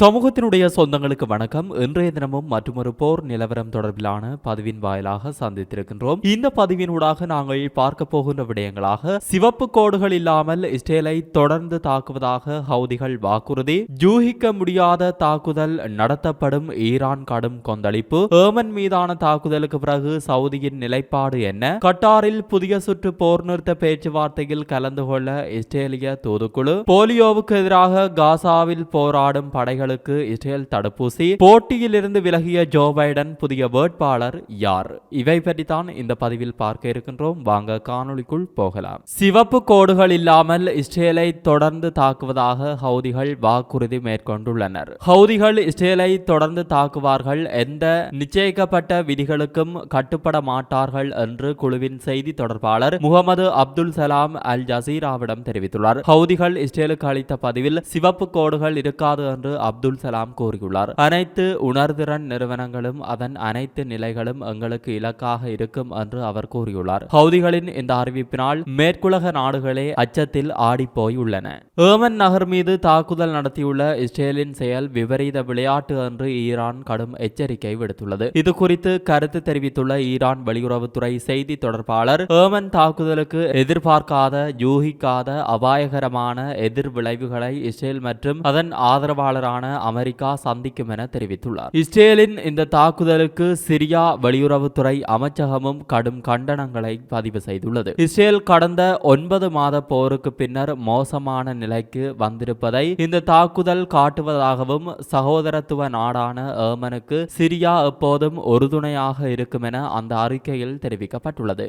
சமூகத்தினுடைய சொந்தங்களுக்கு வணக்கம். இன்றைய தினமும் மற்றொரு போர் நிலவரம் தொடர்பிலான பதிவின் வாயிலாக சந்தித்திருக்கின்றோம். இந்த பதிவினூடாக நாங்கள் பார்க்க போகின்ற விடயங்களாக சிவப்பு கோடுகள் இல்லாமல் இஸ்ரேலை தொடர்ந்து தாக்குவதாக ஹவுதிகள் வாக்குறுதி. ஜூகிக்க முடியாத தாக்குதல் நடத்தப்படும் ஈரான் கடும் கொந்தளிப்பு. ஏமன் மீதான தாக்குதலுக்கு பிறகு சவுதியின் நிலைப்பாடு என்ன? கட்டாரில் புதிய சுற்று போர் நிறுத்த பேச்சுவார்த்தையில் கலந்து கொள்ள இஸ்ரேலிய தூதுக்குழு. போலியோவுக்கு எதிராக காசாவில் போராடும் படைகள் படைகளுக்கு இஸ்ரேல் தடுப்பூசி. போட்டியிலிருந்து விலகிய ஜோ பைடன் புதிய வேட்பாளர் யார்? இவை பற்றி தான் இந்த பதிவில் பார்க்க இருக்கின்றோம். வாங்க காணொலிக்குள் போகலாம். சிவப்பு கோடுகள் இல்லாமல் இஸ்ரேலை தொடர்ந்து தாக்குவதாக ஹவுதிகள் வாக்குறுதி மேற்கொண்டுள்ளனர். ஹவுதிகள் இஸ்ரேலை தொடர்ந்து தாக்குவார்கள். எந்த நிச்சயிக்கப்பட்ட விதிகளுக்கும் கட்டுப்பட மாட்டார்கள் என்று குழுவின் செய்தி தொடர்பாளர் முகமது அப்துல் சலாம் அல் ஜசீராவிடம் தெரிவித்துள்ளார். ஹவுதிகள் இஸ்ரேலுக்கு அளித்த பதிவில் சிவப்பு கோடுகள் இருக்காது என்று அப்துல் சலாம் கூறியுள்ளார். அனைத்து உணர்திறன் நிறுவனங்களும் அதன் அனைத்து நிலைகளும் எங்களுக்கு இலக்காக இருக்கும் என்று அவர் கூறியுள்ளார். ஹவுதிகளின் இந்த அறிவிப்பினால் மேற்குலக நாடுகளே அச்சத்தில் ஆடிப்போய் உள்ளன ஏமன் நகர் மீது தாக்குதல் நடத்தியுள்ள இஸ்ரேலின் செயல் விபரீத விளையாட்டு என்று ஈரான் கடும் எச்சரிக்கை விடுத்துள்ளது. இது குறித்து கருத்து தெரிவித்துள்ள ஈரான் வெளியுறவுத்துறை செய்தி தொடர்பாளர் ஏமன் தாக்குதலுக்கு எதிர்பார்க்காத யூகிக்காத அபாயகரமான எதிர் விளைவுகளை இஸ்ரேல் மற்றும் அதன் ஆதரவாளரான அமெரிக்கா சந்திக்கும் என தெரிவித்துள்ளார். இஸ்ரேலின் இந்த தாக்குதலுக்கு சிரியா வெளியுறவுத்துறை அமைச்சகமும் கடும் கண்டனங்களை பதிவு செய்துள்ளது. இஸ்ரேல் கடந்த ஒன்பது மாத போருக்கு பின்னர் மோசமான நிலைக்கு வந்திருப்பதை இந்த தாக்குதல் காட்டுவதாகவும் சகோதரத்துவ நாடான ஏமனுக்கு சிரியா எப்போதும் உறுதுணையாக இருக்கும் என அந்த அறிக்கையில் தெரிவிக்கப்பட்டுள்ளது.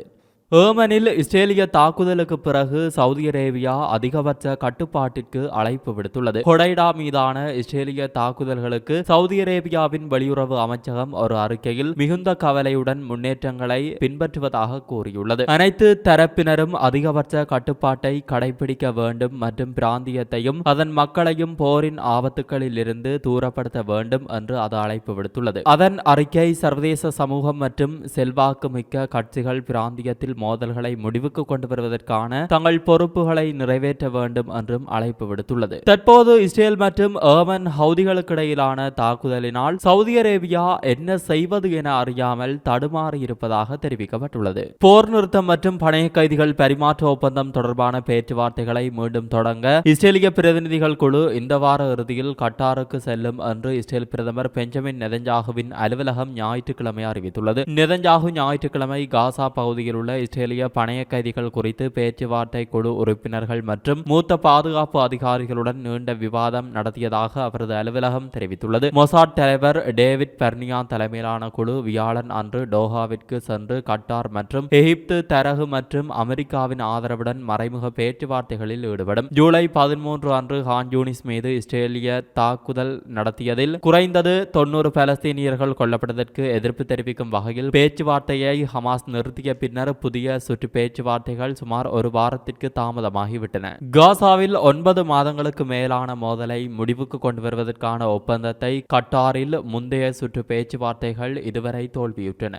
ஏமனில் இஸ்ரேலிய தாக்குதலுக்கு பிறகு சவுதி அரேபியா அதிகபட்ச கட்டுப்பாட்டிற்கு அழைப்பு விடுத்துள்ளது. ஹொடைடா மீதான இஸ்ரேலிய தாக்குதல்களுக்கு சவுதி அரேபியாவின் வெளியுறவு அமைச்சகம் ஒரு அறிக்கையில் மிகுந்த கவலையுடன் முன்னேற்றங்களை பின்பற்றுவதாக கூறியுள்ளது. அனைத்து தரப்பினரும் அதிகபட்ச கட்டுப்பாட்டை கடைபிடிக்க வேண்டும் மற்றும் பிராந்தியத்தையும் அதன் மக்களையும் போரின் ஆபத்துகளில் இருந்து தூரப்படுத்த வேண்டும் என்று அது அழைப்பு விடுத்துள்ளது. அதன் அறிக்கை சர்வதேச சமூகம் மற்றும் செல்வாக்கு மிக்க கட்சிகள் பிராந்தியத்தில் மோதல்களை முடிவுக்கு கொண்டு வருவதற்கான தங்கள் பொறுப்புகளை நிறைவேற்ற வேண்டும் என்றும் அழைப்பு விடுத்துள்ளது. தற்போது இஸ்ரேல் மற்றும் ஏமன் ஹவுதிகளுக்கிடையிலான தாக்குதலினால் சவுதி அரேபியா என்ன செய்வது என அறியாமல் தடுமாறி இருப்பதாக தெரிவிக்கப்பட்டுள்ளது. போர் நிறுத்தம் மற்றும் பணைய கைதிகள் பரிமாற்ற ஒப்பந்தம் தொடர்பான பேச்சுவார்த்தைகளை மீண்டும் தொடங்க இஸ்ரேலிய பிரதிநிதிகள் குழு இந்த வார இறுதியில் கட்டாருக்கு செல்லும் என்று இஸ்ரேல் பிரதமர் பெஞ்சமின் நெதஞ்சாகுவின் அலுவலகம் ஞாயிற்றுக்கிழமை அறிவித்துள்ளது. நெதஞ்சாகு ஞாயிற்றுக்கிழமை காசா பகுதியில் உள்ள இஸ்ரேலிய பணைய கைதிகள் குறித்து பேச்சுவார்த்தை குழு உறுப்பினர்கள் மற்றும் மூத்த பாதுகாப்பு அதிகாரிகளுடன் நீண்ட விவாதம் நடத்தியதாக அவரது அலுவலகம் தெரிவித்துள்ளது. மொசாட் தலைவர் டேவிட் பெர்னியா தலைமையிலான குழு வியாழன் அன்று டோஹாவிற்கு சென்று கட்டார் மற்றும் எகிப்து தரகு மற்றும் அமெரிக்காவின் ஆதரவுடன் மறைமுக பேச்சுவார்த்தைகளில் ஈடுபடும். ஜூலை பதிமூன்று அன்று ஹான் யூனிஸ் மீது இஸ்ரேலிய தாக்குதல் நடத்தியதில் குறைந்தது தொன்னூறு பலஸ்தீனியர்கள் கொல்லப்பட்டதற்கு எதிர்ப்பு தெரிவிக்கும் வகையில் பேச்சுவார்த்தையை ஹமாஸ் நிறுத்திய பின்னர் புதிய சுற்று பேச்சுவார்த்தைகள் சுமார் ஒரு வாரத்திற்கு தாமதமாகிவிட்டன. காசாவில் ஒன்பது மாதங்களுக்கு மேலான மோதலை முடிவுக்கு கொண்டு வருவதற்கான ஒப்பந்தத்தை கட்டாரில் முந்தைய சுற்று பேச்சுவார்த்தைகள் இதுவரை தோல்வியுற்றன.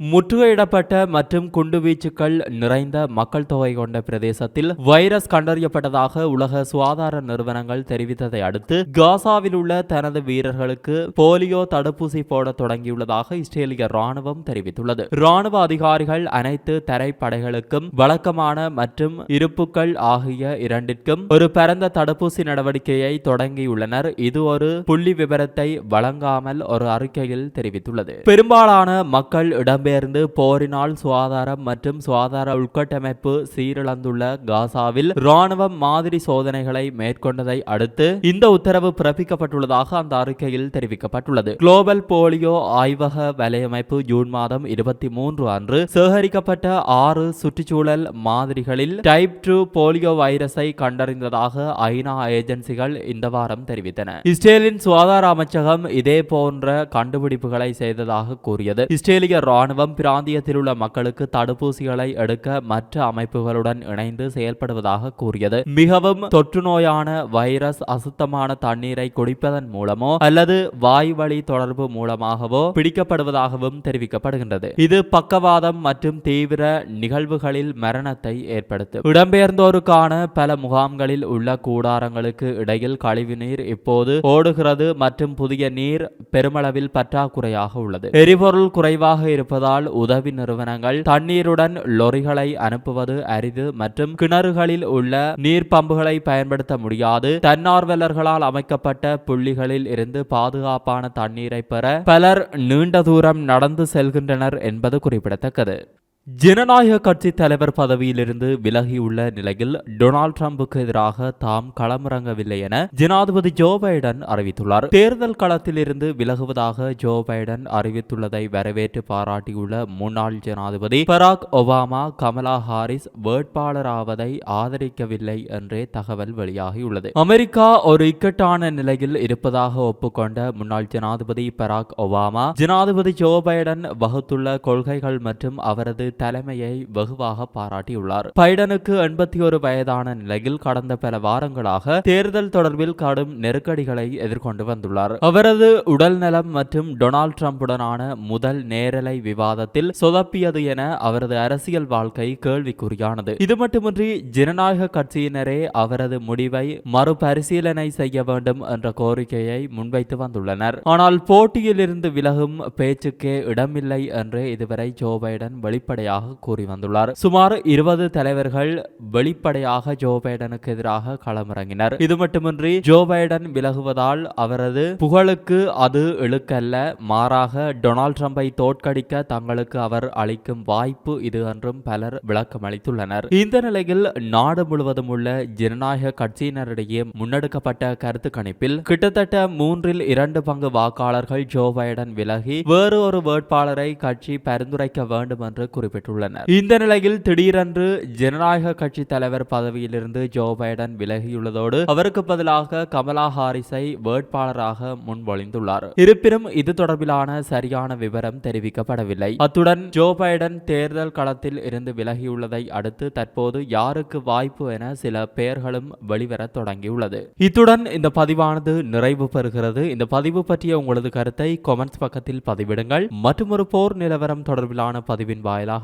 முற்றுகையிடப்பட்ட மற்றும் குண்டுவீச்சுக்கள் நிறைந்த மக்கள் தொகை கொண்ட பிரதேசத்தில் வைரஸ் கண்டறியப்பட்டதாக உலக சுகாதார நிறுவனங்கள் தெரிவித்ததை அடுத்து காசாவில் உள்ள தனது வீரர்களுக்கு போலியோ தடுப்பூசி போட தொடங்கியுள்ளதாக இஸ்ரேலிய ராணுவம் தெரிவித்துள்ளது. ராணுவ அதிகாரிகள் அனைத்து தரைப்படைகளுக்கும் வழக்கமான மற்றும் இருப்புக்கள் ஆகிய இரண்டிற்கும் ஒரு பரந்த தடுப்பூசி நடவடிக்கையை தொடங்கியுள்ளனர். இது ஒரு புள்ளி விவரத்தை வழங்காமல் ஒரு அறிக்கையில் தெரிவித்துள்ளது. பெரும்பாலான மக்கள் இடம் இடம்பெயர்ந்து போரினால் சுகாதாரம் மற்றும் சுகாதார உள்கட்டமைப்பு சீரிழந்துள்ள காசாவில் ராணுவம் மாதிரி சோதனைகளை மேற்கொண்டதை அடுத்து இந்த உத்தரவு பிறப்பிக்கப்பட்டுள்ளதாக அந்த அறிக்கையில் தெரிவிக்கப்பட்டுள்ளது. குளோபல் போலியோ ஆய்வக வலையமைப்பு ஜூன் மாதம் இருபத்தி மூன்று அன்று சேகரிக்கப்பட்ட ஆறு சுற்றுச்சூழல் மாதிரிகளில் டைப் டூ போலியோ வைரஸை கண்டறிந்ததாக ஐநா ஏஜென்சிகள் இந்த வாரம் தெரிவித்தன. இஸ்ரேலின் சுகாதார அமைச்சகம் இதே போன்ற கண்டுபிடிப்புகளை செய்ததாக கூறியது. இஸ்ரேலிய ராணுவ ராணுவம் பிராந்தியத்தில் உள்ள மக்களுக்கு தடுப்பூசிகளை எடுக்க மற்ற அமைப்புகளுடன் இணைந்து செயல்படுவதாக கூறியது. மிகவும் தொற்று நோயான வைரஸ் அசுத்தமான தண்ணீரை குடிப்பதன் மூலமோ அல்லது வாய் வழி தொடர்பு மூலமாகவோ பிடிக்கப்படுவதாகவும் தெரிவிக்கப்படுகின்றது. இது பக்கவாதம் மற்றும் தீவிர நிகழ்வுகளில் மரணத்தை ஏற்படுத்தும் இடம்பெயர்ந்தோருக்கான பல முகாம்களில் உள்ள கூடாரங்களுக்கு இடையில் கழிவுநீர் இப்போது ஓடுகிறது மற்றும் புதிய நீர் பெருமளவில் பற்றாக்குறையாக உள்ளது. எரிபொருள் குறைவாக இருப்பதால் உதவி நிறுவனங்கள் தண்ணீருடன் லொரிகளை அனுப்புவது அரிது மற்றும் கிணறுகளில் உள்ள நீர் பம்புகளை பயன்படுத்த முடியாது. தன்னார்வலர்களால் அமைக்கப்பட்ட புள்ளிகளில் இருந்து பாதுகாப்பான தண்ணீரை பெற பலர் நீண்ட தூரம் நடந்து செல்கின்றனர் என்பது குறிப்பிடத்தக்கது. ஜனநாயக கட்சி தலைவர் பதவியிலிருந்து விலகியுள்ள நிலையில் டொனால்ட் டிரம்புக்கு எதிராக தாம் களமிறங்கவில்லை என ஜனாதிபதி ஜோ பைடன் அறிவித்துள்ளார். தேர்தல் களத்திலிருந்து விலகுவதாக ஜோ பைடன் அறிவித்துள்ளதை வரவேற்று பாராட்டியுள்ள முன்னாள் ஜனாதிபதி பராக் ஒபாமா கமலா ஹாரிஸ் வேட்பாளராவதை ஆதரிக்கவில்லை என்றே தகவல் வெளியாகியுள்ளது. அமெரிக்கா ஒரு இக்கட்டான நிலையில் இருப்பதாக ஒப்புக்கொண்ட முன்னாள் ஜனாதிபதி பராக் ஒபாமா ஜனாதிபதி ஜோ பைடன் வகுத்துள்ள கொள்கைகள் மற்றும் அவரது தலைமையை வெகுவாக பாராட்டியுள்ளார். பைடனுக்கு எண்பத்தி ஒரு வயதான நிலையில் கடந்த பல வாரங்களாக தேர்தல் தொடர்பில் கடும் நெருக்கடிகளை எதிர்கொண்டு வந்துள்ளார். அவரது உடல் நலம் மற்றும் டொனால்ட் ட்ரம்புடனான முதல் நேரலை விவாதத்தில் சொதப்பியது என அவரது அரசியல் வாழ்க்கை கேள்விக்குறியானது. இது மட்டுமின்றி ஜனநாயக கட்சியினரே அவரது முடிவை மறுபரிசீலனை செய்ய வேண்டும் என்ற கோரிக்கையை முன்வைத்து வந்துள்ளனர். ஆனால் போட்டியிலிருந்து விலகும் பேச்சுக்கே இடமில்லை என்று இதுவரை ஜோ பைடன் வெளிப்படையாக கூறி வந்துள்ளார் சுமார் இருபது தலைவர்கள் வெளிப்படையாக ஜோ பைடனுக்கு எதிராக களமிறங்கினர். இது மட்டுமின்றி ஜோ பைடன் விலகுவதால் அவரது புகழுக்கு அது இழுக்கல்ல. மாறாக டொனால்ட் ட்ரம்பை தோற்கடிக்க தங்களுக்கு அவர் அளிக்கும் வாய்ப்பு இது என்றும் பலர் விளக்கம் அளித்துள்ளனர் இந்த நிலையில் நாடு முழுவதும் உள்ள ஜனநாயக கட்சியினரிடையே முன்னெடுக்கப்பட்ட கருத்து கணிப்பில் கிட்டத்தட்ட மூன்றில் இரண்டு பங்கு வாக்காளர்கள் ஜோ பைடன் விலகி வேறு ஒரு வேட்பாளரை கட்சி பரிந்துரைக்க வேண்டும் என்று பெற்றுள்ளனர். இந்த நிலையில் திடீரென்று ஜனநாயக கட்சி தலைவர் பதவியிலிருந்து ஜோ பைடன் விலகியுள்ளதோடு அவருக்கு பதிலாக கமலா ஹாரிஸை வேட்பாளராக முன்மொழிந்துள்ளார். இருப்பினும் இது தொடர்பிலான சரியான விவரம் தெரிவிக்கப்படவில்லை. அத்துடன் ஜோ பைடன் தேர்தல் களத்தில் இருந்து விலகியுள்ளதை அடுத்து தற்போது யாருக்கு வாய்ப்பு என சில பெயர்களும் வெளிவரத் தொடங்கியுள்ளது. இத்துடன் இந்த பதிவானது நிறைவு பெறுகிறது. இந்த பதிவு பற்றிய உங்களது கருத்தை கொமெண்ட்ஸ் பக்கத்தில் பதிவிடுங்கள். மற்றொரு போர் நிலவரம் தொடர்பிலான பதிவின் வாயிலாக